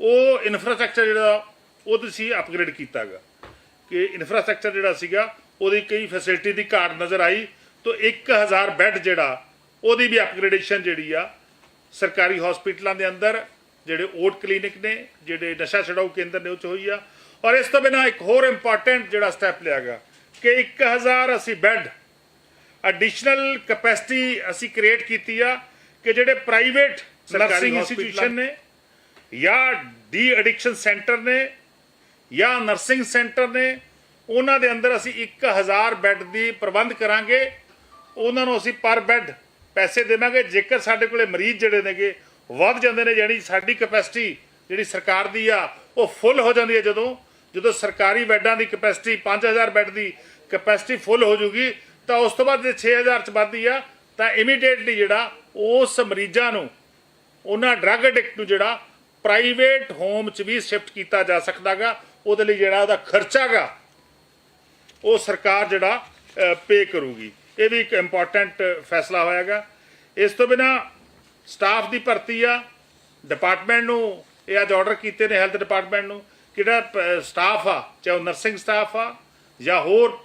ਉਹ ਇਨਫਰਾਸਟ੍ਰਕਚਰ ਜਿਹੜਾ ਉਹ ਤੁਸੀਂ ਅਪਗ੍ਰੇਡ ਕੀਤਾਗਾ ਕਿ ਇਨਫਰਾਸਟ੍ਰਕਚਰ ਜਿਹੜਾ ਸੀਗਾ ਉਹਦੀ ਕਈ ਫੈਸਿਲਿਟੀ ਦੀ ਘਾਟ ਨਜ਼ਰ ਆਈ ਤਾਂ 1000 ਬੈੱਡ ਜਿਹੜਾ ਉਹਦੀ ਵੀ ਅਪਗ੍ਰੇਡੇਸ਼ਨ ਜਿਹੜੀ ਆ ਸਰਕਾਰੀ ਹਸਪੀਟਲਾਂ ਦੇ ਅੰਦਰ ਜਿਹੜੇ ਓਟ ਕਲੀਨਿਕ ਨੇ ਜਿਹੜੇ ਨਸ਼ਾ ਛਡਾਊ ਕੇਂਦਰ ਨੇ ਉਹ 'ਚ ਹੋਈ ਆ। ਔਰ ਇਸ ਤੋਂ ਬਿਨਾਂ ਇੱਕ ਹੋਰ ਇੰਪੋਰਟੈਂਟ ਜਿਹੜਾ ਸਟੈਪ ਲਿਆ ਗਿਆ ਕਿ 1000 ਅਸੀਂ ਬੈੱਡ ਐਡੀਸ਼ਨਲ ਕੈਪੈਸਿਟੀ ਅਸੀਂ ਕ੍ਰੀਏਟ ਕੀਤੀ ਆ ਕਿ ਜਿਹੜੇ ਪ੍ਰਾਈਵੇਟ ਨਰਸਿੰਗ ਇੰਸਟੀਟਿਊਸ਼ਨ ਨੇ ਜਾਂ ਡੀ ਐਡਿਕਸ਼ਨ ਸੈਂਟਰ ਨੇ ਜਾਂ ਨਰਸਿੰਗ ਸੈਂਟਰ ਨੇ, ਉਹਨਾਂ ਦੇ ਅੰਦਰ ਅਸੀਂ 1000 ਬੈੱਡ ਦੀ ਪ੍ਰਬੰਧ ਕਰਾਂਗੇ। ਉਹਨਾਂ ਨੂੰ ਅਸੀਂ ਪਰ ਬੈੱਡ ਪੈਸੇ ਦੇਵਾਂਗੇ। ਜੇਕਰ ਸਾਡੇ ਕੋਲੇ ਮਰੀਜ਼ ਜਿਹੜੇ ਨੇਗੇ, ਵੱਧ ਜਾਂਦੇ ਨੇ ਜਿਹੜੀ ਸਾਡੀ ਕਪੈਸਿਟੀ ਜਿਹੜੀ ਸਰਕਾਰ ਦੀ ਆ, ਉਹ ਫੁੱਲ ਹੋ ਜਾਂਦੀ ਹੈ। ਜਦੋਂ ਜਦੋਂ ਸਰਕਾਰੀ ਬੈੱਡਾਂ ਦੀ ਕੈਪੈਸਿਟੀ 5000 ਬੈੱਡ ਦੀ ਕਪੈਸਿਟੀ ਫੁੱਲ ਹੋ ਜੂਗੀ, ਤਾਂ ਉਸ ਤੋਂ ਬਾਅਦ ਜੇ 6000 ਚ ਵੱਧਦੀ ਆ, ਤਾਂ ਇਮੀਡੀਏਟਲੀ ਜਿਹੜਾ ਉਸ ਮਰੀਜ਼ਾਂ ਨੂੰ, ਉਹਨਾਂ ਡਰੱਗ ਐਡਿਕਟ ਨੂੰ ਜਿਹੜਾ ਪ੍ਰਾਈਵੇਟ ਹੋਮ ਚ ਵੀ ਸ਼ਿਫਟ ਕੀਤਾ ਜਾ ਸਕਦਾਗਾ। ਉਹਦੇ ਲਈ ਜਿਹੜਾ ਉਹਦਾ ਖਰਚਾਗਾ, ਉਹ ਸਰਕਾਰ ਜਿਹੜਾ ਪੇ ਕਰੂਗੀ। ਇਹ ਵੀ ਇੱਕ ਇੰਪੋਰਟੈਂਟ ਫੈਸਲਾ ਹੋਇਆਗਾ। ਇਸ ਤੋਂ ਬਿਨਾ ਸਟਾਫ ਦੀ ਭਰਤੀ ਆ ਡਿਪਾਰਟਮੈਂਟ ਨੂੰ ਇਹ ਅੱਜ ਆਰਡਰ ਕੀਤੇ ਨੇ ਹੈਲਥ ਡਿਪਾਰਟਮੈਂਟ ਨੂੰ ਕਿਹੜਾ ਸਟਾਫ ਆ, ਚਾਹੇ ਉਹ ਨਰਸਿੰਗ ਸਟਾਫ ਆ, ਜਾਂ ਹੋਰ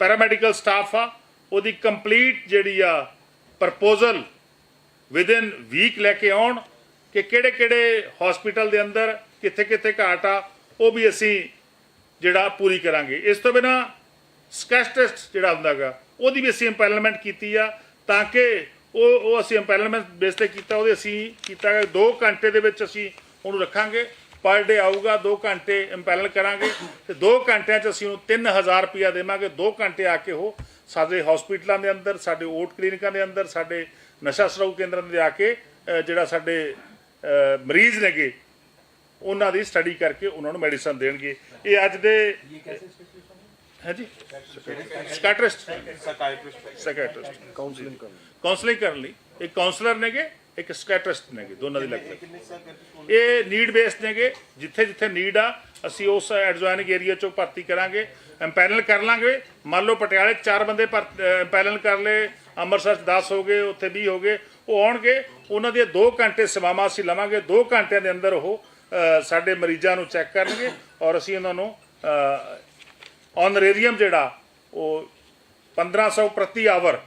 ਪੈਰਾਮੈਡੀਕਲ ਸਟਾਫ ਆ, ਉਹਦੀ ਕੰਪਲੀਟ ਜਿਹੜੀ ਆ ਪ੍ਰਪੋਜ਼ਲ ਵਿਦਿਨ ਵੀਕ ਲੈ ਕੇ ਆਉਣ ਕਿ ਕਿਹੜੇ ਕਿਹੜੇ ਹਸਪੀਟਲ ਦੇ ਅੰਦਰ ਕਿੱਥੇ ਕਿੱਥੇ ਘਾਟ ਆ, ਉਹ ਵੀ ਅਸੀਂ ਜਿਹੜਾ ਪੂਰੀ ਕਰਾਂਗੇ। ਇਸ ਤੋਂ ਬਿਨਾ ਸਕੈਸ ਟੈਸਟ ਜਿਹੜਾ ਹੁੰਦਾਗਾ ਉਹਦੀ ਵੀ ਅਸੀਂ ਇੰਪੈਲਮੈਂਟ ਕੀਤੀ ਆ ਤਾਂ ਕਿ ਉਹ ਉਹ ਅਸੀਂ ਇੰਪੈਲਮੈਂਟ ਬੇਸ ਤੇ ਕੀਤਾ, ਉਹਦੇ ਅਸੀਂ ਕੀਤਾ 2 ਘੰਟੇ ਦੇ ਵਿੱਚ ਅਸੀਂ ਉਹਨੂੰ ਰੱਖਾਂਗੇ ਪਰ ਡੇ ਆਊਗਾ 2 ਘੰਟੇ ਇੰਪੈਨਲ ਕਰਾਂਗੇ ਤੇ 2 ਘੰਟਿਆਂ 'ਚ ਅਸੀਂ ਉਹਨੂੰ 3000 ਰੁਪਇਆ ਦੇਵਾਂਗੇ 2 ਘੰਟੇ ਆ ਕੇ ਉਹ ਸਾਡੇ ਹਸਪੀਟਲਾਂ ਦੇ ਅੰਦਰ, ਸਾਡੇ ਓਟ ਕਲੀਨਿਕਾਂ ਦੇ ਅੰਦਰ, ਸਾਡੇ ਨਸ਼ਾ ਛਡਾਊ ਕੇਂਦਰਾਂ ਦੇ ਆ ਕੇ ਜਿਹੜਾ ਸਾਡੇ ਮਰੀਜ਼ ਨੇਗੇ ਉਹਨਾਂ ਦੀ ਸਟੱਡੀ ਕਰਕੇ ਉਹਨਾਂ ਨੂੰ ਮੈਡੀਸਨ ਦੇਣਗੇ। ਇਹ ਅੱਜ ਦੇ ਹੈ ਜੀ ਸਕਾਟਰਿਸਟ ਸਕਾਟਰਿਸਟ ਕਾਉਂਸਲਿੰਗ ਕਰਨ ਕਾਉਂਸਲਿੰਗ ਕਰਨ ਲਈ। ਇੱਕ ਕਾਉਂਸਲਰ ਨੇਗੇ ਇੱਕ ਸਕਾਟਰਿਸਟ ਨੇਗੇ ਦੋਨਾਂ ਦੀ ਲੱਗਦਾ ਇਹ ਨੀਡ ਬੇਸਡ ਨੇਗੇ ਜਿੱਥੇ ਜਿੱਥੇ ਨੀਡ ਆ ਅਸੀਂ ਉਸ ਐਡਜੋਇਨਿੰਗ ਏਰੀਆ ਚੋਂ ਭਰਤੀ ਕਰਾਂਗੇ ਐਮਪੈਨਲ ਕਰ ਲਾਂਗੇ। ਮੰਨ ਲਓ ਪਟਿਆਲੇ ਚਾਰ ਬੰਦੇ ਐਮਪੈਨਲ ਕਰ ਲਏ ਅੰਮ੍ਰਿਤਸਰ 'ਚ 10 ਹੋ ਗਏ ਉੱਥੇ 20 ਹੋ ਗਏ ਉਹ ਆਉਣਗੇ ਉਹਨਾਂ ਦੀਆਂ 2 ਘੰਟੇ ਸੇਵਾਵਾਂ ਅਸੀਂ ਲਵਾਂਗੇ 2 ਘੰਟਿਆਂ ਦੇ ਅੰਦਰ ਉਹ ਸਾਡੇ ਮਰੀਜ਼ਾਂ ਨੂੰ ਚੈੱਕ ਕਰਨਗੇ ਔਰ ਅਸੀਂ ਉਹਨਾਂ ਨੂੰ ਔਨਰੇਰੀਅਮ ਜਿਹੜਾ, ਉਹ 1500 ਪ੍ਰਤੀ ਆਵਰ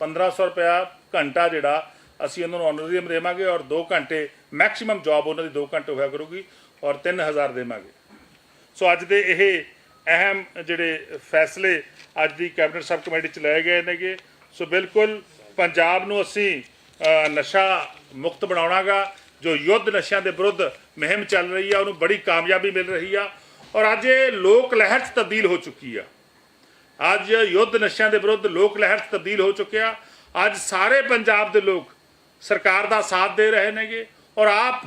1500 ਰੁਪਇਆ ਘੰਟਾ ਜਿਹੜਾ ਅਸੀਂ ਉਹਨਾਂ ਨੂੰ ਆਨਰੇਰੀਅਮ ਦੇਵਾਂਗੇ ਔਰ 2 ਘੰਟੇ ਮੈਕਸਿਮਮ ਜੌਬ ਉਹਨਾਂ ਦੀ 2 ਘੰਟੇ ਹੋਇਆ ਕਰੂਗੀ ਔਰ 3000 ਦੇਵਾਂਗੇ। ਸੋ ਅੱਜ ਦੇ ਇਹ ਅਹਿਮ ਜਿਹੜੇ ਫੈਸਲੇ ਅੱਜ ਦੀ ਕੈਬਨਿਟ ਸਬ ਕਮੇਟੀ ਚ ਲਏ ਗਏ ਨੇਗੇ। ਸੋ ਬਿਲਕੁਲ ਪੰਜਾਬ ਨੂੰ ਅਸੀਂ ਨਸ਼ਾ ਮੁਕਤ ਬਣਾਉਣਾਗਾ, ਜੋ ਯੁੱਧ ਨਸ਼ਿਆਂ ਦੇ ਵਿਰੁੱਧ ਮੁਹਿੰਮ ਚੱਲ ਰਹੀ ਆ, ਉਹਨੂੰ ਬੜੀ ਕਾਮਯਾਬੀ ਮਿਲ ਰਹੀ ਆ, ਔਰ ਅੱਜ ਇਹ ਲੋਕ ਲਹਿਰ ਚ ਤਬਦੀਲ ਹੋ ਚੁੱਕੀ ਆ। ਅੱਜ ਯੁੱਧ ਨਸ਼ਿਆਂ ਦੇ ਵਿਰੁੱਧ ਲੋਕ ਲਹਿਰ 'ਚ ਤਬਦੀਲ ਹੋ ਚੁੱਕਿਆ। ਅੱਜ ਸਾਰੇ ਪੰਜਾਬ ਦੇ ਲੋਕ ਸਰਕਾਰ ਦਾ ਸਾਥ ਦੇ ਰਹੇ ਨੇਗੇ, ਔਰ ਆਪ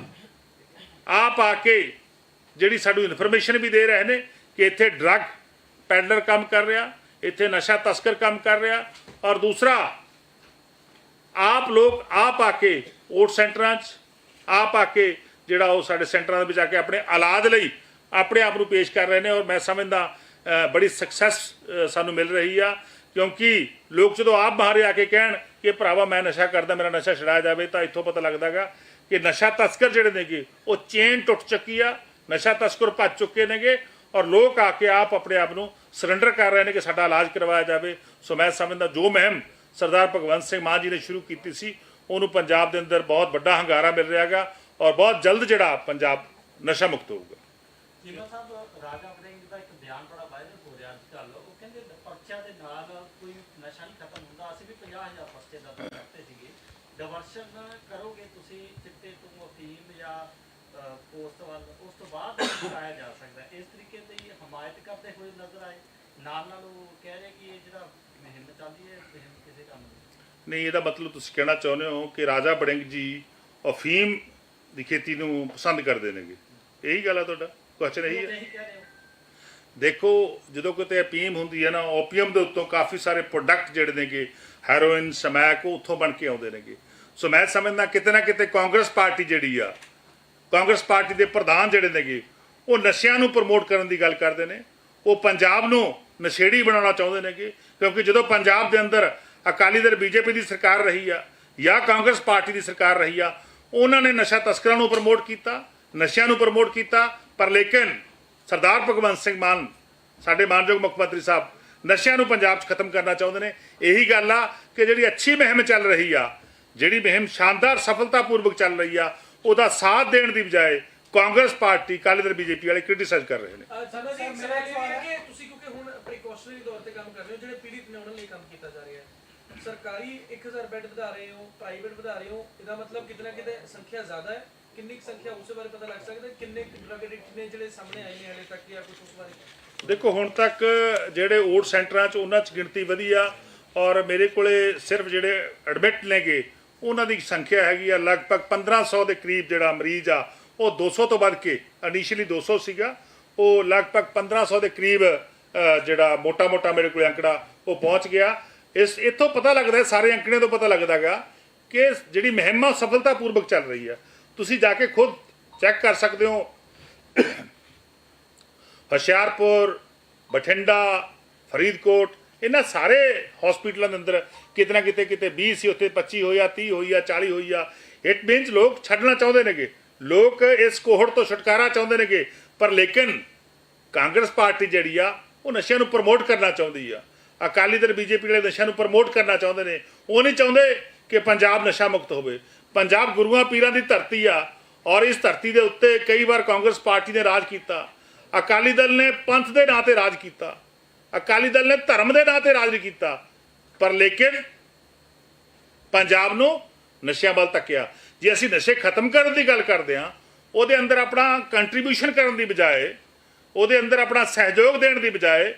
ਆਪ ਆ ਕੇ ਜਿਹੜੀ ਸਾਨੂੰ ਇਨਫੋਰਮੇਸ਼ਨ ਵੀ ਦੇ ਰਹੇ ਨੇ ਕਿ ਇੱਥੇ ਡਰੱਗ ਪੈਡਲਰ ਕੰਮ ਕਰ ਰਿਹਾ, ਇੱਥੇ ਨਸ਼ਾ ਤਸਕਰ ਕੰਮ ਕਰ ਰਿਹਾ, ਔਰ ਦੂਸਰਾ ਆਪ ਲੋਕ, ਆਪ ਆ ਕੇ ਓਟ ਸੈਂਟਰਾਂ 'ਚ, ਆਪ ਆ ਕੇ ਜਿਹੜਾ ਉਹ ਸਾਡੇ ਸੈਂਟਰਾਂ ਦੇ ਵਿੱਚ ਆ ਕੇ ਆਪਣੇ ਇਲਾਜ ਲਈ ਆਪਣੇ ਆਪ ਨੂੰ ਪੇਸ਼ ਕਰ ਰਹੇ ਨੇ ਔਰ ਮੈਂ ਸਮਝਦਾ ਬੜੀ ਸਕਸੈਸ ਸਾਨੂੰ ਮਿਲ ਰਹੀ ਆ। ਕਿਉਂਕਿ ਲੋਕ ਜਦੋਂ ਆਪ ਬਾਹਰ ਆ ਕੇ ਕਹਿਣ ਕਿ ਭਰਾਵਾ ਮੈਂ ਨਸ਼ਾ ਕਰਦਾ, ਮੇਰਾ ਨਸ਼ਾ ਛਡਾਇਆ ਜਾਵੇ, ਤਾਂ ਇੱਥੋਂ ਪਤਾ ਲੱਗਦਾਗਾ ਕਿ ਨਸ਼ਾ ਤਸਕਰ ਜਿਹੜੇ ਨੇਗੇ, ਉਹ ਚੇਨ ਟੁੱਟ ਚੁੱਕੀ ਆ, ਨਸ਼ਾ ਤਸਕਰ ਭੱਜ ਚੁੱਕੇ ਨੇਗੇ ਔਰ ਲੋਕ ਆ ਕੇ ਆਪ ਆਪਣੇ ਆਪ ਨੂੰ ਸਰੈਂਡਰ ਕਰ ਰਹੇ ਨੇ ਕਿ ਸਾਡਾ ਇਲਾਜ ਕਰਵਾਇਆ ਜਾਵੇ। ਸੋ ਮੈਂ ਸਮਝਦਾ ਜੋ ਮਹਿਮ ਸਰਦਾਰ ਭਗਵੰਤ ਸਿੰਘ ਮਾਨ ਜੀ ਨੇ ਸ਼ੁਰੂ ਕੀਤੀ ਸੀ। ਉਹਨੂੰ ਪੰਜਾਬ ਦੇ ਅੰਦਰ ਬਹੁਤ ਵੱਡਾ ਹੰਗਾਰਾ ਮਿਲ ਰਿਹਾਗਾ ਔਰ ਬਹੁਤ ਜਲਦ ਜਿਹੜਾ ਪੰਜਾਬ ਨਸ਼ਾ ਮੁਕਤ ਹੋਊਗਾ। ਜੀਵਾ ਸਾਹਿਬ ਰਾਜਾ ਵੜਿੰਗ ਦਾ ਇੱਕ ਬਿਆਨ ਬੜਾ ਵਾਇਰਲ ਹੋ ਰਿਹਾ ਅੱਜ ਕੱਲ੍ਹ। ਉਹ ਕਹਿੰਦੇ ਪਰਚਿਆਂ ਦੇ ਨਾਲ ਕੋਈ ਨਸ਼ਾ ਨਹੀਂ ਖਤਮ ਹੁੰਦਾ। ਅਸੀਂ ਵੀ 50000 ਪਰਚੇ ਦਾ ਕਰਤੇ ਸੀਗੇ। ਡਿਵਰਸ਼ਨ ਕਰੋਗੇ ਤੁਸੀਂ, ਚਿੱਟੇ ਤੋਂ ਅਫੀਮ ਜਾਂ ਪੋਸਟ ਵੱਲ, ਉਸ ਤੋਂ ਬਾਅਦ ਆਇਆ ਜਾ ਸਕਦਾ। ਇਸ ਤਰੀਕੇ ਦੀ ਹਮਾਇਤ ਕਰਦੇ ਹੋਏ ਨਜ਼ਰ ਆਏ। ਨਾਲ ਨਾਲ ਉਹ ਕਹਿ ਰਹੇ ਕਿ ਇਹ ਜਿਹੜਾ ਮੁਹਿੰਮ ਚੱਲਦੀ ਹੈ ਇਹ ਮੁਹਿੰਮ ਕਿਸੇ ਕੰਮ ਦੀ? ਨਹੀਂ ਇਹਦਾ ਮਤਲਬ ਤੁਸੀਂ ਕਹਿਣਾ ਚਾਹੁੰਦੇ ਹੋ ਕਿ ਰਾਜਾ ਬੜਿੰਗ ਜੀ ਅਫੀਮ ਦੀ ਖੇਤੀ ਨੂੰ ਪਸੰਦ ਕਰਦੇ ਨੇਗੇ। ਇਹੀ ਗੱਲ ਆ ਤੁਹਾਡਾ? ਕੁਐਸਚਨ ਇਹੀ ਹੈ ਇਹੀ ਕਹਿ ਰਹੇ ਹੋ। ਦੇਖੋ ਜਦੋਂ ਕਿਤੇ ਅਪੀਮ ਹੁੰਦੀ ਹੈ ਨਾ ਓਪੀਅਮ ਦੇ ਉੱਤੋਂ ਕਾਫੀ ਸਾਰੇ ਪ੍ਰੋਡਕਟ ਜਿਹੜੇ ਨੇਗੇ ਹੈਰੋਇਨ ਸਮੈਕ ਉਹ ਉੱਥੋਂ ਬਣ ਕੇ ਆਉਂਦੇ ਨੇਗੇ। ਸੋ ਮੈਂ ਸਮਝਦਾ ਕਿਤੇ ਨਾ ਕਿਤੇ ਕਾਂਗਰਸ ਪਾਰਟੀ ਜਿਹੜੀ ਆ ਕਾਂਗਰਸ ਪਾਰਟੀ ਦੇ ਪ੍ਰਧਾਨ ਜਿਹੜੇ ਨੇਗੇ ਉਹ ਨਸ਼ਿਆਂ ਨੂੰ ਪ੍ਰਮੋਟ ਕਰਨ ਦੀ ਗੱਲ ਕਰਦੇ ਨੇ। ਉਹ ਪੰਜਾਬ ਨੂੰ ਨਸ਼ੇੜੀ ਬਣਾਉਣਾ ਚਾਹੁੰਦੇ ਨੇਗੇ ਕਿਉਂਕਿ ਜਦੋਂ ਪੰਜਾਬ ਦੇ ਅੰਦਰ ਅਕਾਲੀ ਦਲ ਬੀਜੇਪੀ ਦੀ ਸਰਕਾਰ ਰਹੀ ਆ ਜਾਂ ਕਾਂਗਰਸ ਪਾਰਟੀ ਦੀ ਸਰਕਾਰ ਰਹੀ ਆ, ਉਹਨਾਂ ਨੇ ਨਸ਼ਾ ਤਸਕਰਾਂ ਨੂੰ ਪ੍ਰਮੋਟ ਕੀਤਾ, ਨਸ਼ਿਆਂ ਨੂੰ ਪ੍ਰਮੋਟ ਕੀਤਾ, ਪਰ ਲੇਕਿਨ ਸਰਦਾਰ ਭਗਵੰਤ ਸਿੰਘ ਮਾਨ, ਸਾਡੇ ਮਾਨਯੋਗ ਮੁੱਖ ਮੰਤਰੀ ਸਾਹਿਬ, ਨਸ਼ਿਆਂ ਨੂੰ ਪੰਜਾਬ 'ਚ ਖਤਮ ਕਰਨਾ ਚਾਹੁੰਦੇ ਨੇ। ਇਹੀ ਗੱਲ ਆ ਕਿ ਜਿਹੜੀ ਅੱਛੀ ਮੁਹਿੰਮ ਚੱਲ ਰਹੀ ਆ, ਜਿਹੜੀ ਮੁਹਿੰਮ ਸ਼ਾਨਦਾਰ ਸਫਲਤਾਪੂਰਵਕ ਚੱਲ ਰਹੀ ਆ, ਉਹਦਾ ਸਾਥ ਦੇਣ ਦੀ ਬਜਾਏ ਕਾਂਗਰਸ ਪਾਰਟੀ ਕਾਲੀ ਦਲ ਬੀਜੇਪੀ ਵਾਲੇ ਕ੍ਰਿਟਿਸਾਈਜ਼ ਕਰ ਰਹੇ ਨੇ। ਸਾਡਾ ਸਰ ਤੁਸੀਂ ਕਿਉਂਕਿ ਹੁਣ ਪ੍ਰੀਕਾਸ਼ਨਰੀ ਤੌਰ ਤੇ ਕੰਮ ਕਰ ਰਹੇ ਹੋ, ਜਿਹੜੇ ਪੀੜਿਤ ਨੇ ਉਹਨਾਂ ਲਈ ਕੰਮ ਕੀਤਾ ਜਾ ਰਿਹਾ ਹੈ। ਸਰਕਾਰੀ 1000 ਬੈੱਡ ਵਧਾ ਰਹੇ ਹੋ, ਪ੍ਰਾਈਵੇਟ ਵਧਾ ਰਹੇ ਹੋ, ਇਹਦਾ ਮਤਲਬ ਕਿਤਨਾ ਕਿਤੇ ਸੰਖਿਆ ਜ਼ਿਆਦਾ ਹੈ। ਕਿੰਨੀ ਕੁ ਸੰਖਿਆ ਉਸੇ ਬਾਰੇ ਪਤਾ ਲੱਗ ਸਕਦਾ ਕਿੰਨੇ ਡਰਗ ਐਡਿਕਟ ਨੇ ਜਿਹੜੇ ਸਾਹਮਣੇ ਆਏ ਨੇ ਹਾਲੇ ਤੱਕ ਜਾਂ ਕੁਝ ਉਸ ਬਾਰੇ? ਦੇਖੋ, ਹੁਣ ਤੱਕ ਜਿਹੜੇ ਓਟ ਸੈਂਟਰਾਂ 'ਚ ਉਹਨਾਂ 'ਚ ਗਿਣਤੀ ਵਧੀਆ ਔਰ ਮੇਰੇ ਕੋਲੇ ਸਿਰਫ ਜਿਹੜੇ ਐਡਮਿਟ ਨੇਗੇ, ਉਹਨਾਂ ਦੀ ਸੰਖਿਆ ਹੈਗੀ ਆ ਲਗਭਗ 1500 ਦੇ ਕਰੀਬ ਜਿਹੜਾ ਮਰੀਜ਼ ਆ, ਉਹ 200 ਤੋਂ ਵੱਧ ਕੇ ਇਨੀਸ਼ੀਅਲੀ 200 ਸੀਗਾ, ਉਹ ਲਗਭਗ 1500 ਦੇ ਕਰੀਬ ਜਿਹੜਾ ਮੋਟਾ-ਮੋਟਾ ਮੇਰੇ ਕੋਲ ਅੰਕੜਾ, ਉਹ ਪਹੁੰਚ ਗਿਆ। ਇਸ, ਇੱਥੋਂ ਪਤਾ ਲੱਗਦਾ ਸਾਰੇ ਅੰਕੜਿਆਂ ਤੋਂ ਪਤਾ ਲੱਗਦਾਗਾ ਕਿ ਜਿਹੜੀ ਮੁਹਿੰਮ ਆ ਸਫਲਤਾਪੂਰਵਕ ਚੱਲ ਰਹੀ ਆ ਤੁਸੀਂ ਜਾ ਕੇ ਖੁਦ ਚੈੱਕ ਕਰ ਸਕਦੇ ਹੋ। ਹੁਸ਼ਿਆਰਪੁਰ, ਬਠਿੰਡਾ, ਫਰੀਦਕੋਟ, ਇਹਨਾਂ ਸਾਰੇ ਹਸਪੀਟਲਾਂ ਦੇ ਅੰਦਰ ਕਿਤੇ ਨਾ ਕਿਤੇ ਕਿਤੇ 20 ਸੀ, ਉੱਥੇ 25 ਹੋਈ ਆ 30 ਹੋਈ ਆ 40 ਹੋਈ ਆ। ਇਟ ਮੀਨਸ ਲੋਕ ਛੱਡਣਾ ਚਾਹੁੰਦੇ ਨੇਗੇ। ਲੋਕ ਇਸ ਕੋਹੜ ਤੋਂ ਛੁਟਕਾਰਾ ਚਾਹੁੰਦੇ ਨੇਗੇ। ਪਰ ਲੇਕਿਨ ਕਾਂਗਰਸ ਪਾਰਟੀ ਜਿਹੜੀ ਆ ਉਹ ਨਸ਼ਿਆਂ ਨੂੰ ਪ੍ਰਮੋਟ ਕਰਨਾ ਚਾਹੁੰਦੀ ਆ। ਅਕਾਲੀ ਦਲ, ਬੀਜੇਪੀ ਵਾਲੇ ਨਸ਼ਿਆਂ ਨੂੰ ਪ੍ਰਮੋਟ ਕਰਨਾ ਚਾਹੁੰਦੇ ਨੇ। ਉਹ ਨਹੀਂ ਚਾਹੁੰਦੇ ਕਿ ਪੰਜਾਬ ਨਸ਼ਾ ਮੁਕਤ ਹੋਵੇ। ਪੰਜਾਬ ਗੁਰੂਆਂ ਪੀਰਾਂ ਦੀ ਧਰਤੀ ਆ ਔਰ ਇਸ ਧਰਤੀ ਦੇ ਉੱਤੇ ਕਈ ਵਾਰ ਕਾਂਗਰਸ ਪਾਰਟੀ ਨੇ ਰਾਜ ਕੀਤਾ। ਅਕਾਲੀ ਦਲ ਨੇ ਪੰਥ ਦੇ ਨਾਂ ਤੇ ਰਾਜ ਕੀਤਾ। ਅਕਾਲੀ ਦਲ ਨੇ ਧਰਮ ਦੇ ਨਾਂ ਤੇ ਰਾਜ ਨਹੀਂ ਕੀਤਾ। ਪਰ ਲੇਕਿਨ ਪੰਜਾਬ ਨੂੰ ਨਸ਼ਿਆਂ ਵੱਲ ਧੱਕਿਆ। ਜੇ ਅਸੀਂ ਨਸ਼ੇ ਖਤਮ ਕਰਨ ਦੀ ਗੱਲ ਕਰਦੇ ਹਾਂ, ਉਹਦੇ ਅੰਦਰ ਆਪਣਾ ਕੰਟਰੀਬਿਊਸ਼ਨ ਕਰਨ ਦੀ ਬਜਾਏ ਉਹਦੇ ਅੰਦਰ ਆਪਣਾ ਸਹਿਯੋਗ ਦੇਣ ਦੀ ਬਜਾਏ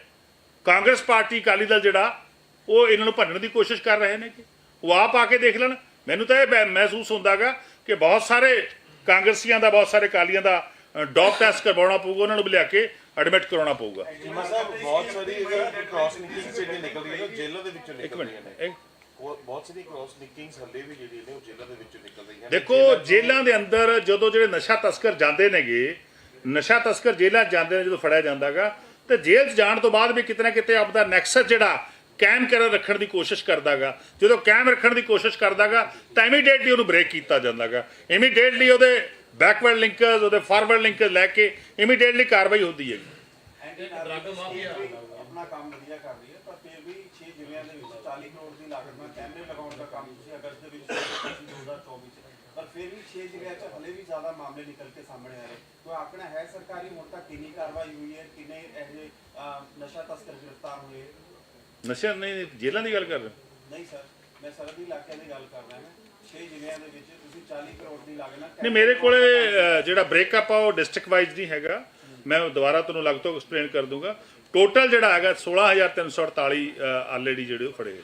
ਕਾਂਗਰਸ ਪਾਰਟੀ ਅਕਾਲੀ ਦਲ ਜਿਹੜਾ ਉਹ ਇਹਨਾਂ ਨੂੰ ਭੰਨਣ ਦੀ ਕੋਸ਼ਿਸ਼ ਕਰ ਰਹੇ ਨੇ ਕਿ ਉਹ ਆਪ ਆ ਕੇ ਦੇਖ ਲੈਣ। ਮੈਨੂੰ ਤਾਂ ਇਹ ਮਹਿ- ਮਹਿਸੂਸ ਹੁੰਦਾਗਾ ਕਿ ਬਹੁਤ ਸਾਰੇ ਕਾਂਗਰਸੀਆਂ ਦਾ ਬਹੁਤ ਸਾਰੇ ਅਕਾਲੀਆਂ ਦਾ ਡੌਪ ਟੈਸਟ ਕਰਵਾਉਣਾ ਪਊਗਾ ਉਹਨਾਂ ਨੂੰ ਲਿਆ ਕੇ ਐਡਮਿਟ ਕਰਾਉਣਾ ਪਊਗਾ। ਚੀਮਾ ਸਾਹਿਬ ਬਹੁਤ ਸਾਰੀ ਕ੍ਰਾਸ ਨਿਕਿੰਗਸ ਜਿਹੜੀਆਂ ਨਿਕਲ ਰਹੀਆਂ ਨੇ ਜੇਲ੍ਹਾਂ ਦੇ ਵਿੱਚੋਂ ਇੱਕ ਨਿਕਲ ਰਹੀਆਂ ਮਿੰਟ ਨੇ। ਇੱਕ ਉਹ ਬਹੁਤ ਸਾਰੀ ਕ੍ਰਾਸ ਨਿਕਿੰਗਸ ਹੱਲੇ ਵੀ ਜਿਹੜੀਆਂ ਨੇ ਉਹ ਜੇਲ੍ਹਾਂ ਦੇ ਵਿੱਚੋਂ ਨਿਕਲ ਰਹੀਆਂ ਨੇ। ਦੇਖੋ ਜੇਲ੍ਹਾਂ ਦੇ ਅੰਦਰ ਜਦੋਂ ਜਿਹੜੇ ਨਸ਼ਾ ਤਸਕਰ ਜਾਂਦੇ ਨੇਗੇ ਨਸ਼ਾ ਤਸਕਰ ਜੇਲ੍ਹਾਂ ਜਾਂਦੇ ਨੇ ਜਦੋਂ ਫੜਿਆ ਜਾਂਦਾਗਾ ਤੇ ਜੇਲ੍ਹ 'ਚ ਜਾਣ ਤੋਂ ਬਾਅਦ ਵੀ ਕਿਤੇ ਨਾ ਕਿਤੇ ਆਪਦਾ ਨੈਕਸਸ ਜਿਹੜਾ ਕਾਇਮ ਕਰ ਰੱਖਣ ਦੀ ਕੋਸ਼ਿਸ਼ ਕਰਦਾਗਾ। ਜਦੋਂ ਕਾਇਮ ਰੱਖਣ ਦੀ ਕੋਸ਼ਿਸ਼ ਕਰਦਾਗਾ ਤਾਂ ਇਮੀਡੀਏਟਲੀ ਉਹਨੂੰ ਬ੍ਰੇਕ ਕੀਤਾ ਜਾਂਦਾਗਾ। ਇਮੀਡੀਏਟਲੀ ਉਹਦੇ ਬੈਕਵਰਡ ਲਿੰਕਰਸ ਉਹਦੇ ਫਾਰਵਰਡ ਲਿੰਕਰਸ ਲੈ ਕੇ ਇਮੀਡੀਏਟਲੀ ਕਾਰਵਾਈ ਹੁੰਦੀ ਮਾਫੀਆ। ਆਪਣਾ ਕੰਮ ਵਧੀਆ ਕਰ ਰਹੀ ਹੈ ਪਰ ਫਿਰ ਵੀ 6 ਜ਼ਿਲ੍ਹਿਆਂ ਦੇ ਵਿੱਚ 40 ਕਰੋੜ ਦੀ ਲਾਗਤ ਨਾਲ ਕੈਮਰੇ ਲਗਾਉਣ ਦਾ ਕੰਮ ਤੁਸੀਂ ਅਗਸਤ ਦੇ ਵਿੱਚ ਸ਼ੁਰੂ ਕੀਤਾ ਸੀ 2024 ਚ ਪਰ ਫਿਰ ਵੀ 6 ਜ਼ਿਲ੍ਹਿਆਂ 'ਚ ਹਲੇ ਵੀ ਜ਼ਿਆਦਾ ਮਾਮਲੇ ਨਿਕਲ ਕੇ ਸਾਹਮਣੇ ਆ ਰਹੇ। ਤੋ ਆਕਣਾ ਹੈ ਸਰਕਾਰੀ ਹੁਣ ਤੱਕ ਕਿੰਨੀ ਕਾਰਵਾਈ ਹੋਈ ਹੈ ਕਿੰਨੇ ਇਹ ਨਸ਼ਾ ਤਸਕਰ ਗ੍ਰਿਫਤਾਰ ਹੋਏ ਨਸ਼ਾ ਨਹੀਂ ਨਹੀਂ, ਜੇਲ੍ਹਾਂ ਦੀ ਗੱਲ ਕਰ ਰਹੇ ਹੋ। ਨਹੀਂ ਸਰ ਮੈਂ ਸਰਹੱਦੀ ਇਲਾਕਿਆਂ ਦੀ ਗੱਲ ਕਰ ਰਿਹਾ ਹਾਂ 6 ਜ਼ਿਲ੍ਹਿਆਂ ਦੇ ਵਿੱਚ ਤੁਸੀਂ 40 ਕਰੋੜ ਦੀ ਲਾਗਤ ਨਾਲ ਨਹੀਂ ਮੇਰੇ ਕੋਲੇ ਅ, ਜਿਹੜਾ ਬ੍ਰੇਕਅਪ ਆ ਉਹ ਡਿਸਟ੍ਰਿਕਟ ਵਾਈਜ਼ ਨਹੀਂ ਹੈਗਾ ਮੈਂ ਉਹ ਦੁਬਾਰਾ ਤੁਹਾਨੂੰ ਲੱਗ ਤੋਂ ਐਕਸਪਲੇਨ ਕਰ ਦੂੰਗਾ ਟੋਟਲ ਜਿਹੜਾ ਹੈਗਾ 16348 ਆਲਰੇਡੀ ਜਿਹੜੇ ਉਹ ਫੜੇ ਗਏ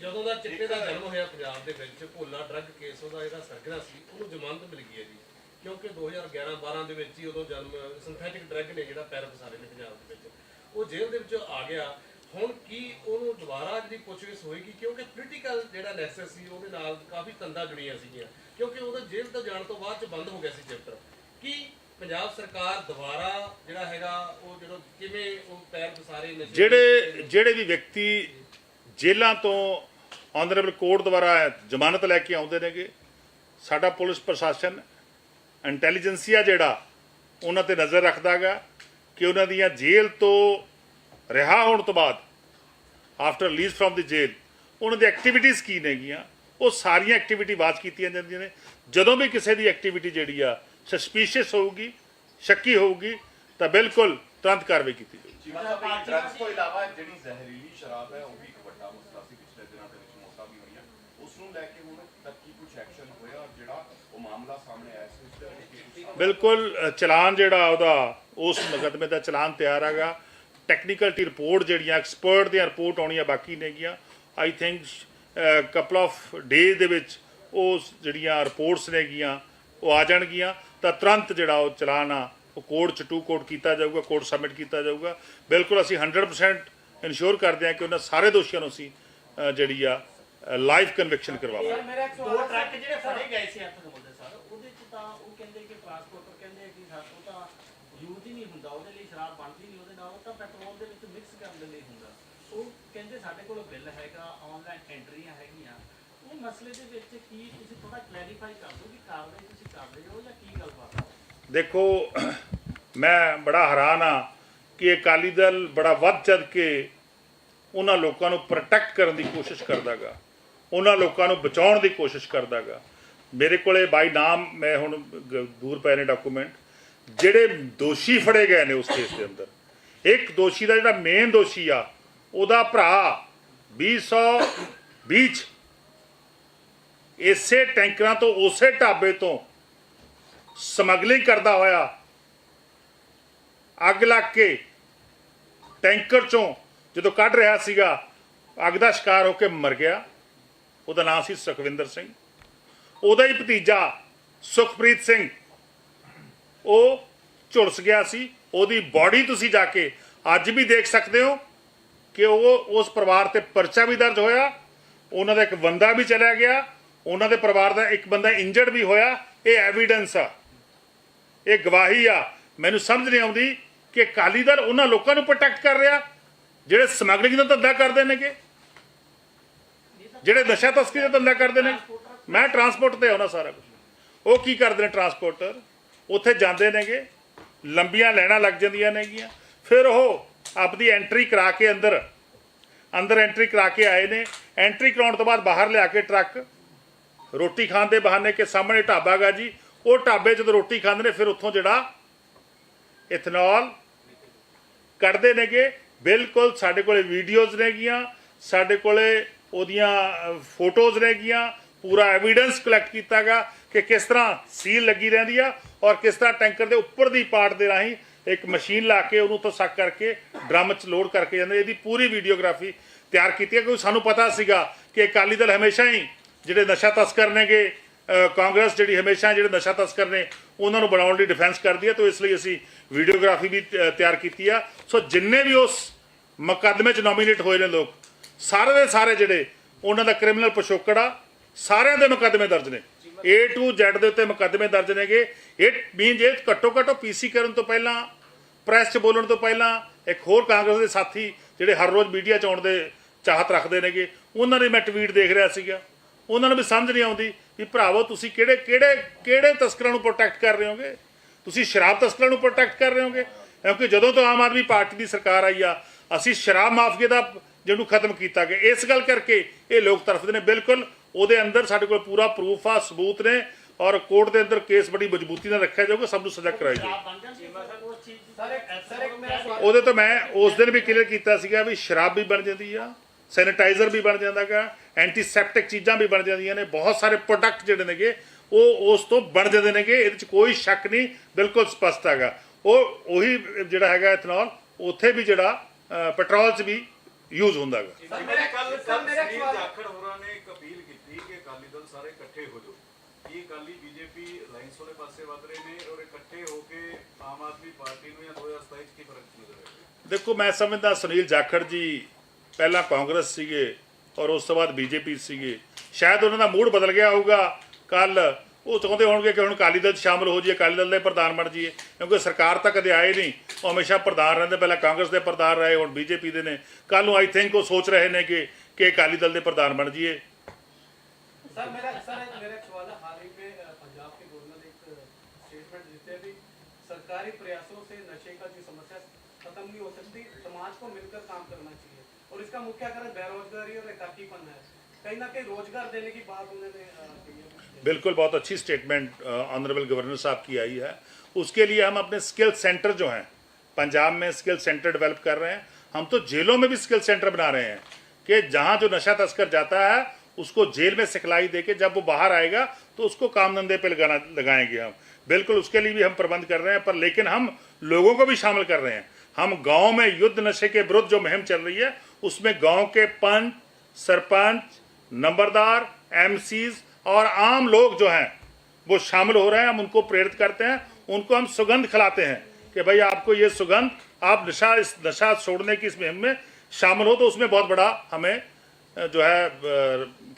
ਜਦੋਂ ਦਾ ਚਿੱਟੇ ਦਾ ਜਨਮ ਹੋਇਆ ਪੰਜਾਬ ਦੇ ਵਿੱਚ ਭੋਲਾ ਡਰੱਗ ਕੇਸ ਉਹਦਾ ਜਿਹੜਾ ਸਰਗਨਾ ਸੀ ਉਹਨੂੰ ਜ਼ਮਾਨਤ ਮਿਲ ਗਈ ਹੈ ਜੀ। ਕਿਉਂਕਿ 2011-12 ਦੇ ਵਿੱਚ ਹੀ ਉਦੋਂ ਜਨਮ ਸਿੰਥੈਟਿਕ ਡਰੱਗ ਨੇ ਜਿਹੜਾ ਪੈਰ ਪਸਾਰੇ ਨੇ ਪੰਜਾਬ ਦੇ ਵਿੱਚ ਉਹ ਜੇਲ੍ਹ ਦੇ ਵਿੱਚੋਂ ਆ ਗਿਆ। ਹੁਣ ਕੀ ਉਹਨੂੰ ਦੁਬਾਰਾ ਜਿਹੜੀ ਪੁੱਛਗਿੱਛ ਹੋਏਗੀ? ਕਿਉਂਕਿ ਪੋਲੀਟੀਕਲ ਜਿਹੜਾ ਨੈਕਸਸ ਸੀ ਉਹਦੇ ਨਾਲ ਕਾਫੀ ਤੰਦਾਂ ਜੁੜੀਆਂ ਸੀਗੀਆਂ। ਕਿਉਂਕਿ ਉਹਦਾ ਜੇਲ੍ਹ ਤੋਂ ਜਾਣ ਤੋਂ ਬਾਅਦ ਚ ਬੰਦ ਹੋ ਗਿਆ ਸੀ ਚੈਪਟਰ ਕੀ ਪੰਜਾਬ ਸਰਕਾਰ ਦੁਬਾਰਾ ਜਿਹੜਾ ਹੈਗਾ ਉਹ ਜਦੋਂ ਕਿਵੇਂ ਉਹ ਪੈਰ ਪਸਾਰੇ ਨਸ਼ੇ ਜਿਹੜੇ ਜਿਹੜੇ ਵੀ ਵਿਅਕਤੀ ਜੇਲ੍ਹਾਂ ਤੋਂ ਆਨਰੇਬਲ ਕੋਰਟ ਦੁਆਰਾ ਜ਼ਮਾਨਤ ਲੈ ਕੇ ਆਉਂਦੇ ਨੇਗੇ ਸਾਡਾ ਪੁਲਿਸ ਪ੍ਰਸ਼ਾਸਨ ਇੰਟੈਲੀਜੈਂਸੀਆ ਜਿਹੜਾ, ਉਹਨਾਂ ਤੇ ਨਜ਼ਰ ਰੱਖਦਾਗਾ ਕਿ ਉਹਨਾਂ ਦੀਆਂ ਜੇਲ੍ਹ ਤੋਂ ਰਿਹਾ ਹੋਣ ਤੋਂ ਬਾਅਦ after release from the jail ਉਹਨਾਂ ਦੀ ਐਕਟੀਵਿਟੀਜ਼ ਕੀ ਨੇਗੀਆਂ? ਉਹ ਸਾਰੀਆਂ ਐਕਟੀਵਿਟੀ ਵਾਚ ਕੀਤੀਆਂ ਜਾਂਦੀਆਂ ਨੇ। ਜਦੋਂ ਵੀ ਕਿਸੇ ਦੀ ਐਕਟੀਵਿਟੀ ਜਿਹੜੀ ਆ ਸਸਪੀਸ਼ੀਅਸ ਹੋਊਗੀ, ਸ਼ੱਕੀ ਹੋਊਗੀ, ਤਾਂ ਬਿਲਕੁਲ ਤੁਰੰਤ ਕਾਰਵਾਈ ਕੀਤੀ ਜਾਊਗੀ। ਚੀਮਾ ਤੋਂ ਇਲਾਵਾ ਜਿਹੜੀ ਜ਼ਹਿਰੀਲੀ ਸ਼ਰਾਬ ਹੈ, ਉਹ ਵੀ ਇੱਕ ਵੱਡਾ ਮਸਲਾ ਸੀ ਪਿਛਲੇ ਦਿਨਾਂ ਦੇ ਵਿੱਚ ਮੌਤਾਂ ਵੀ ਹੋਈਆਂ ਉਸ ਨੂੰ ਲੈ ਕੇ ਹੁਣ ਤੱਕ ਕੀ ਕੁਝ ਐਕਸ਼ਨ ਹੋਇਆ ਔਰ ਜਿਹੜਾ ਉਹ ਮਾਮਲਾ ਸਾਹਮਣੇ ਆਇਆ ਸੀ ਉਸ ਦੇ ਬਿਲਕੁਲ ਅ, ਚਲਾਨ ਜਿਹੜਾ ਉਹਦਾ ਉਸ ਮੁਕੱਦਮੇ ਦਾ ਚਲਾਨ ਤਿਆਰ ਹੈਗਾ। ਟੈਕਨੀਕਲ ਟੀ ਰਿਪੋਰਟ ਜਿਹੜੀਆਂ ਐਕਸਪਰਟ ਦੀਆਂ ਰਿਪੋਰਟ ਆਉਣੀਆਂ ਬਾਕੀ ਨੇਗੀਆਂ। I think couple of days ਦੇ ਵਿੱਚ ਉਹ ਜਿਹੜੀਆਂ ਰਿਪੋਰਟਸ ਨੇਗੀਆਂ ਉਹ ਆ ਜਾਣਗੀਆਂ। ਤਾਂ ਤੁਰੰਤ ਜਿਹੜਾ ਉਹ ਚਲਾਨ ਆ ਉਹ ਕੋਰਟ ਚ ਟੂ ਕੋਰਟ ਕੀਤਾ ਜਾਊਗਾ ਕੋਰਟ ਸਬਮਿਟ ਕੀਤਾ ਜਾਊਗਾ। ਬਿਲਕੁਲ ਅਸੀਂ 100% ਇਨਸ਼ੋਰ ਕਰਦੇ ਹਾਂ ਕਿ ਉਹਨਾਂ ਸਾਰੇ ਦੋਸ਼ੀਆਂ ਨੂੰ ਅਸੀਂ ਅ, ਜਿਹੜੀ ਆ ਲਾਈਫ ਕਨਵਿਕਸ਼ਨ ਕਰਵਾਵਾਂਗੇ ਦੋ ਟਰੱਕ ਜਿਹੜੇ ਫੜੇ ਗਏ ਸੀ ਅੱਠ ਨੰਬਰ ਸਰ ਉਹਦੇ ਚ ਤਾਂ ਉਹ ਕਹਿੰਦੇ ਕਿ ਟਰਾਂਸਪੋਰਟਰ ਕਹਿੰਦੇ ਕਿ ਸਾਡੇ ਕੋਲ ਤਾਂ ਯੂਜ਼ ਹੀ ਨਹੀਂ ਹੁੰਦਾ ਉਹਦੇ ਲਈ ਸ਼ਰਾਬ ਬਣਦੀ ਨਹੀਂ ਉਹਦੇ ਨਾਲ ਉਹ ਤਾਂ ਪੈਟਰੋਲ ਦੇ ਵਿੱਚ ਮਿਕਸ ਕਰਨ ਦੇ ਲਈ ਹੁੰਦਾ। ਉਹ ਕਹਿੰਦੇ ਸਾਡੇ ਕੋਲ ਬਿੱਲ ਹੈਗਾ ਆਨਲਾਈਨ ਐਂਟਰੀਆਂ ਹੈਗੀਆਂ। ਉਹ ਮਸਲੇ ਦੇ ਵਿੱਚ ਕੀ ਤੁਸੀਂ ਥੋੜਾ ਕਲੈਰੀਫਾਈ ਕਰ ਦਿਓ ਕਿ ਕਾਰਵਾਈ ਤੁਸੀਂ ਕਰ ਰਹੇ ਹੋ ਜਾਂ ਕੀ ਗੱਲਬਾਤ ਹੈ? ਦੇਖੋ ਮੈਂ ਬੜਾ ਹੈਰਾਨ ਆ ਕਿ ਅਕਾਲੀ ਦਲ ਬੜਾ ਵੱਧ ਚੜ ਕੇ ਉਹਨਾਂ ਲੋਕਾਂ ਨੂੰ ਪ੍ਰੋਟੈਕਟ ਕਰਨ ਦੀ ਕੋਸ਼ਿਸ਼ ਕਰਦਾਗਾ। ਉਹਨਾਂ ਲੋਕਾਂ ਨੂੰ ਬਚਾਉਣ ਦੀ ਕੋਸ਼ਿਸ਼ ਕਰਦਾਗਾ। ਮੇਰੇ ਕੋਲੇ ਬਾਈ ਨਾਮ ਮੈਂ ਹੁਣ ਦੂਰ ਪਏ ਨੇ ਡਾਕੂਮੈਂਟ ਜਿਹੜੇ ਦੋਸ਼ੀ ਫੜੇ ਗਏ ਨੇ ਉਸ ਕੇਸ ਦੇ ਅੰਦਰ। ਇੱਕ ਦੋਸ਼ੀ ਦਾ ਜਿਹੜਾ ਮੇਨ ਦੋਸ਼ੀ ਆ, ਉਹਦਾ ਭਰਾ 2020 ਚ ਇਸੇ ਟੈਂਕਰਾਂ ਤੋਂ, ਉਸੇ ਢਾਬੇ ਤੋਂ ਸਮਗਲਿੰਗ ਕਰਦਾ ਹੋਇਆ, ਅੱਗ ਲੱਗ ਕੇ ਟੈਂਕਰ ਚੋਂ ਜਦੋਂ ਕੱਢ ਰਿਹਾ ਸੀਗਾ, ਅੱਗ ਦਾ ਸ਼ਿਕਾਰ ਹੋ ਕੇ ਮਰ ਗਿਆ। ਉਹਦਾ ਨਾਮ ਸੀ ਸੁਖਵਿੰਦਰ ਸਿੰਘ। ਉਹਦਾ ਹੀ ਭਤੀਜਾ ਸੁਖਪ੍ਰੀਤ ਸਿੰਘ। ਉਹ ਝੁਲਸ ਗਿਆ ਸੀ। ਉਹਦੀ ਬਾਡੀ ਤੁਸੀਂ ਜਾ ਕੇ ਅੱਜ ਵੀ ਦੇਖ ਸਕਦੇ ਹੋ ਕਿ ਉਹ ਉਸ ਪਰਿਵਾਰ ਤੇ ਪਰਚਾ ਵੀ ਦਰਜ ਹੋਇਆ। ਉਹਨਾਂ ਦਾ ਇੱਕ ਬੰਦਾ ਵੀ ਚਲਾ ਗਿਆ। ਉਹਨਾਂ ਦੇ ਪਰਿਵਾਰ ਦਾ ਇੱਕ ਬੰਦਾ ਇੰਜਰਡ ਵੀ ਹੋਇਆ। ਇਹ ਐਵੀਡੈਂਸ ਆ। ਇਹ ਗਵਾਹੀ ਆ। ਮੈਨੂੰ ਸਮਝ ਨਹੀਂ ਆਉਂਦੀ ਕਿ ਅਕਾਲੀ ਦਲ ਉਹਨਾਂ ਲੋਕਾਂ ਨੂੰ ਪ੍ਰੋਟੈਕਟ ਕਰ ਰਿਹਾ, ਜਿਹੜੇ ਸਮਗਲਿੰਗ ਦਾ ਧੰਦਾ ਕਰਦੇ ਨੇਗੇ। ਜਿਹੜੇ ਨਸ਼ਾ ਤਸਕਰੀ ਦਾ ਧੰਦਾ ਕਰਦੇ ਨੇ, ਮੈਂ ਟਰਾਂਸਪੋਰਟ ਤੇ ਆਉਣਾ ਸਾਰਾ ਕੁਝ ਉਹ ਕੀ ਕਰਦੇ ਨੇ ਟਰਾਂਸਪੋਰਟਰ ਉੱਥੇ ਜਾਂਦੇ ਨੇਗੇ, ਲੰਬੀਆਂ ਲਾਈਨਾਂ ਲੱਗ ਜਾਂਦੀਆਂ ਨੇਗੀਆਂ। ਫਿਰ ਉਹ ਆਪਦੀ ਐਂਟਰੀ ਕਰਾ ਕੇ ਅੰਦਰ ਅੰਦਰ ਐਂਟਰੀ ਕਰਾ ਕੇ ਆਏ ਨੇ। ਐਂਟਰੀ ਕਰਾਉਣ ਤੋਂ ਬਾਅਦ ਬਾਹਰ ਲਿਆ ਕੇ ਟਰੱਕ, ਰੋਟੀ ਖਾਣ ਦੇ ਬਹਾਨੇ ਕਿ ਸਾਹਮਣੇ ਢਾਬਾ ਗਾ ਜੀ। ਉਹ ਢਾਬੇ ਜਦੋਂ ਰੋਟੀ ਖਾਂਦੇ ਨੇ, ਫਿਰ ਉੱਥੋਂ ਜਿਹੜਾ ਇਥਨੋਲ ਕੱਢਦੇ ਨੇਗੇ। ਬਿਲਕੁਲ ਸਾਡੇ ਕੋਲੇ ਵੀਡੀਓਜ਼ ਨੇਗੀਆਂ, ਸਾਡੇ ਕੋਲੇ ਉਹਦੀਆਂ ਫੋਟੋਜ਼ ਰਹਿ ਗਈਆਂ, ਪੂਰਾ ਐਵੀਡੈਂਸ ਕਲੈਕਟ ਕੀਤਾਗਾ ਕਿ ਕਿਸ ਤਰ੍ਹਾਂ ਸੀਲ ਲੱਗੀ ਰਹਿੰਦੀ ਆ ਔਰ ਕਿਸ ਤਰ੍ਹਾਂ ਟੈਂਕਰ ਦੇ ਉੱਪਰ ਦੀ ਪਾਰਟ ਦੇ ਰਾਹੀਂ ਇੱਕ ਮਸ਼ੀਨ ਲਾ ਕੇ ਉਹਨੂੰ ਤੋਂ ਸੱਕ ਕਰਕੇ ਡਰਮ 'ਚ ਲੋਡ ਕਰਕੇ ਜਾਂਦੇ ਇਹਦੀ ਪੂਰੀ ਵੀਡੀਓਗ੍ਰਾਫੀ ਤਿਆਰ ਕੀਤੀ ਹੈ ਕਿਉਂਕਿ ਸਾਨੂੰ ਪਤਾ ਸੀਗਾ ਕਿ ਅਕਾਲੀ ਦਲ ਹਮੇਸ਼ਾ ਹੀ ਜਿਹੜੇ ਨਸ਼ਾ ਤਸਕਰ ਨੇਗੇ ਕਾਂਗਰਸ ਜਿਹੜੀ ਹਮੇਸ਼ਾ ਜਿਹੜੇ ਨਸ਼ਾ ਤਸਕਰ ਨੇ, ਉਹਨਾਂ ਨੂੰ ਬਣਾਉਣ ਲਈ ਡਿਫੈਂਸ ਕਰਦੀ ਹੈ ਤਾਂ ਇਸ ਲਈ ਅਸੀਂ ਵੀਡੀਓਗ੍ਰਾਫੀ ਵੀ ਤਿਆਰ ਕੀਤੀ ਆ। ਸੋ ਜਿੰਨੇ ਵੀ ਉਸ ਮੁਕੱਦਮੇ 'ਚ ਨੋਮੀਨੇਟ ਹੋਏ ਨੇ ਲੋਕ ਸਾਰੇ ਦੇ ਸਾਰੇ ਜਿਹੜੇ, ਉਹਨਾਂ ਦਾ ਕ੍ਰਿਮੀਨਲ ਪਿਛੋਕੜ ਆ, ਸਾਰਿਆਂ ਦੇ ਮੁਕੱਦਮੇ ਦਰਜ ਨੇ। A to Z ਦੇ ਉੱਤੇ ਮੁਕੱਦਮੇ ਦਰਜ ਨੇਗੇ। ਇਹ ਮੀਨਸ ਇਹ ਘੱਟੋ ਘੱਟੋ ਪੀਸੀ ਕਰਨ ਤੋਂ ਪਹਿਲਾਂ ਪ੍ਰੈਸ 'ਚ ਬੋਲਣ ਤੋਂ ਪਹਿਲਾਂ, ਇੱਕ ਹੋਰ ਕਾਂਗਰਸ ਦੇ ਸਾਥੀ ਜਿਹੜੇ ਹਰ ਰੋਜ਼ ਮੀਡੀਆ 'ਚ ਆਉਣ ਦੇ ਚਾਹਤ ਰੱਖਦੇ ਨੇਗੇ, ਉਹਨਾਂ ਦੇ ਮੈਂ ਟਵੀਟ ਦੇਖ ਰਿਹਾ ਸੀਗਾ। ਉਹਨਾਂ ਨੂੰ ਵੀ ਸਮਝ ਨਹੀਂ ਆਉਂਦੀ ਵੀ ਭਰਾਵੋ, ਤੁਸੀਂ ਕਿਹੜੇ ਕਿਹੜੇ ਕਿਹੜੇ ਤਸਕਰਾਂ ਨੂੰ ਪ੍ਰੋਟੈਕਟ ਕਰ ਰਹੇ ਹੋਗੇ? ਤੁਸੀਂ ਸ਼ਰਾਬ ਤਸਕਰਾਂ ਨੂੰ ਪ੍ਰੋਟੈਕਟ ਕਰ ਰਹੇ ਹੋਗੇ? ਕਿਉਂਕਿ ਜਦੋਂ ਤੋਂ ਆਮ ਆਦਮੀ ਪਾਰਟੀ ਦੀ ਸਰਕਾਰ ਆਈ ਆ, ਅਸੀਂ ਸ਼ਰਾਬ ਮਾਫੀਏ ਦਾ ਜਿਹਨੂੰ ਖਤਮ ਕੀਤਾ ਗਿਆ। ਇਸ ਗੱਲ ਕਰਕੇ ਇਹ ਲੋਕ ਤਰਫਦੇ ਨੇ। ਬਿਲਕੁਲ, ਉਹਦੇ ਅੰਦਰ ਸਾਡੇ ਕੋਲ ਪੂਰਾ ਪ੍ਰੂਫ ਆ, ਸਬੂਤ ਨੇ ਔਰ ਕੋਰਟ ਦੇ ਅੰਦਰ ਕੇਸ ਬੜੀ ਮਜ਼ਬੂਤੀ ਨਾਲ ਰੱਖਿਆ ਜਾਊਗਾ, ਸਭ ਨੂੰ ਸਜ਼ਾ ਕਰਾਈ ਜਾਊਗੀ। ਉਹਦੇ ਤੋਂ ਮੈਂ ਉਸ ਦਿਨ ਵੀ ਕਲੀਅਰ ਕੀਤਾ ਸੀਗਾ ਵੀ ਸ਼ਰਾਬ ਵੀ ਬਣ ਜਾਂਦੀ ਆ ਸੈਨੀਟਾਈਜ਼ਰ ਵੀ ਬਣ ਜਾਂਦਾਗਾ ਐਂਟੀਸੈਪਟਿਕ ਚੀਜ਼ਾਂ ਵੀ ਬਣ ਜਾਂਦੀਆਂ ਨੇ, ਬਹੁਤ ਸਾਰੇ ਪ੍ਰੋਡਕਟ ਜਿਹੜੇ ਨੇਗੇ, ਉਹ ਉਸ ਤੋਂ ਬਣ ਜਾਂਦੇ ਨੇਗੇ, ਇਹਦੇ ਚ ਕੋਈ ਸ਼ੱਕ ਨਹੀਂ, ਬਿਲਕੁਲ ਸਪਸ਼ਟ ਹੈਗਾ। ਉਹ, ਉਹੀ ਜਿਹੜਾ ਹੈਗਾ ਇਥਨੋਲ ਉੱਥੇ ਵੀ ਜਿਹੜਾ ਪੈਟਰੋਲ ਚ ਵੀ ਯੂਜ਼ ਹੁੰਦਾਗਾ ਸਰ ਮੇਰਾ ਕੱਲ ਕੱਲ ਸੁਨੀਲ ਜਾਖੜ ਹੋਰਾਂ ਨੇ ਇੱਕ ਅਪੀਲ ਕੀਤੀ ਕਿ ਅਕਾਲੀ ਦਲ ਸਾਰੇ ਇਕੱਠੇ ਹੋ ਜਾਓ। ਕੀ ਅਕਾਲੀ ਬੀਜੇਪੀ ਲਾਈਨਸ ਵਾਲੇ ਪਾਸੇ ਵੱਧ ਰਹੇ ਨੇ ਔਰ ਇਕੱਠੇ ਹੋ ਕੇ ਆਮ ਆਦਮੀ ਪਾਰਟੀ ਨੂੰ ਜਾਂ 2027 ਚ ਕੀ ਫ਼ਰਕ ਨਜ਼ਰ ਆਏਗਾ? ਦੇਖੋ ਮੈਂ ਸਮਝਦਾ ਸੁਨੀਲ ਜਾਖੜ ਜੀ ਪਹਿਲਾਂ ਕਾਂਗਰਸ ਸੀਗੇ ਔਰ ਉਸ ਤੋਂ ਬਾਅਦ ਬੀਜੇਪੀ ਸੀਗੇ। ਸ਼ਾਇਦ ਉਹਨਾਂ ਦਾ ਮੂਡ ਬਦਲ ਗਿਆ ਹੋਊਗਾ ਕੱਲ ਉਹ ਚਾਹੁੰਦੇ ਹੋਣਗੇ ਕਿ ਹੁਣ ਅਕਾਲੀ ਦਲ 'ਚ ਸ਼ਾਮਲ ਹੋ ਜਾਈਏ ਅਕਾਲੀ ਦਲ ਦੇ ਪ੍ਰਧਾਨ ਬਣ ਜਾਈਏ ਕਿਉਂਕਿ ਸਰਕਾਰ ਤਾਂ ਕਦੇ ਆਏ ਨਹੀਂ ਉਹ ਹਮੇਸ਼ਾ ਪ੍ਰਧਾਨ ਰਹਿੰਦੇ ਪਹਿਲਾਂ ਕਾਂਗਰਸ ਦੇ ਪ੍ਰਧਾਨ ਰਹੇ ਹੁਣ ਬੀਜੇਪੀ ਦੇ ਨੇ ਕੱਲ ਨੂੰ ਆਈ ਥਿੰਕ ਉਹ ਸੋਚ ਰਹੇ ਨੇ ਕਿ ਕਿ ਅਕਾਲੀ ਦਲ ਦੇ ਪ੍ਰਧਾਨ ਬਣ ਜਾਈਏ सर मेरा सर मेरा एक सवाल है हाल ही में अ, पंजाब के गवर्नर ने एक स्टेटमेंट देते हैं भी सरकारी प्रयासों से नशे का जो समस्या खत्म नहीं हो सकती समाज को मिलकर काम करना चाहिए और इसका मुख्य कारण बेरोजगारी और एकाकीपन है कहीं ना कहीं रोजगार देने की बात उन्होंने अ, कही है बिल्कुल बहुत अच्छी स्टेटमेंट ऑनरेबल गवर्नर साहब की आई है। उसके लिए हम अपने स्किल सेंटर जो हैं, पंजाब में स्किल सेंटर डेवलप कर रहे हैं। हम तो जेलों में भी स्किल सेंटर बना रहे हैं कि जहाँ जो नशा तस्कर जाता है, उसको जेल में सिखलाई दे के जब वो बाहर आएगा तो उसको काम धंधे पे लगाना, लगाएँगे हम। बिल्कुल उसके लिए भी हम प्रबंध कर रहे हैं, पर लेकिन हम लोगों को भी शामिल कर रहे हैं। हम गाँव में युद्ध नशे के विरुद्ध जो मुहिम चल रही है, उसमें गाँव के पंच, सरपंच, नंबरदार एमसीज और आम लोग जो हैं, वो शामिल हो रहे हैं, हम उनको प्रेरित करते हैं, उनको हम सुगंध खिलाते हैं कि भाई आपको ये सुगंध, आप नशा इस, नशा छोड़ने की इस मुहिम में शामिल हो तो उसमें बहुत बड़ा हमें, जो है